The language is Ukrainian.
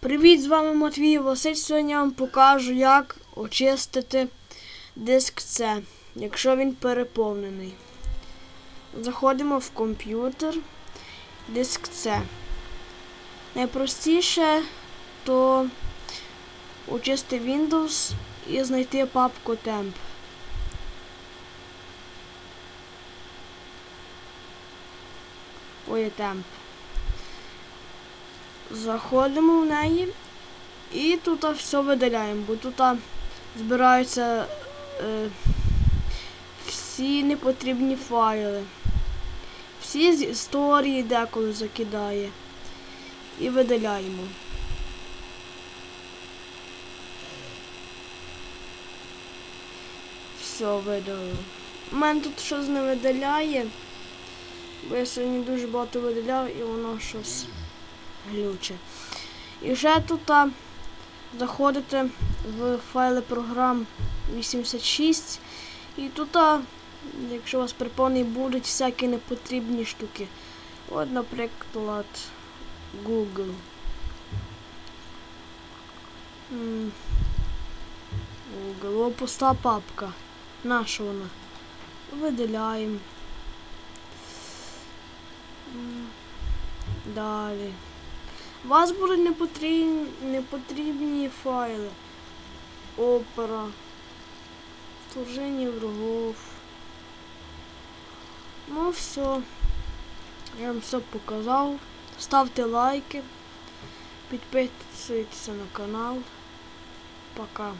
Привіт, з вами Матвій Василь. Сьогодні я вам покажу, як очистити диск C, якщо він переповнений. Заходимо в комп'ютер, диск C. Найпростіше то очисти Windows і знайти папку Temp. Ой, Temp. Заходимо в неї і тут все видаляємо, бо тут збираються е, всі непотрібні файли. Всі з історії деколи закидає. І видаляємо. Все видалили. У мене тут щось не видаляє, бо я сьогодні дуже багато видаляв і воно щось глюче. І вже тут заходите в файли програм 86 і тут, якщо у вас приповнені, будуть всякі непотрібні штуки. От, наприклад, Google. Google. О, пуста папка. Наша вона? Видаляємо. М, Далі. Вас будуть непотрібні, непотрібні файли. Опера. Вторження врагов. Ну все. Я вам все показав. Ставте лайки. Підписуйтесь на канал. Пока.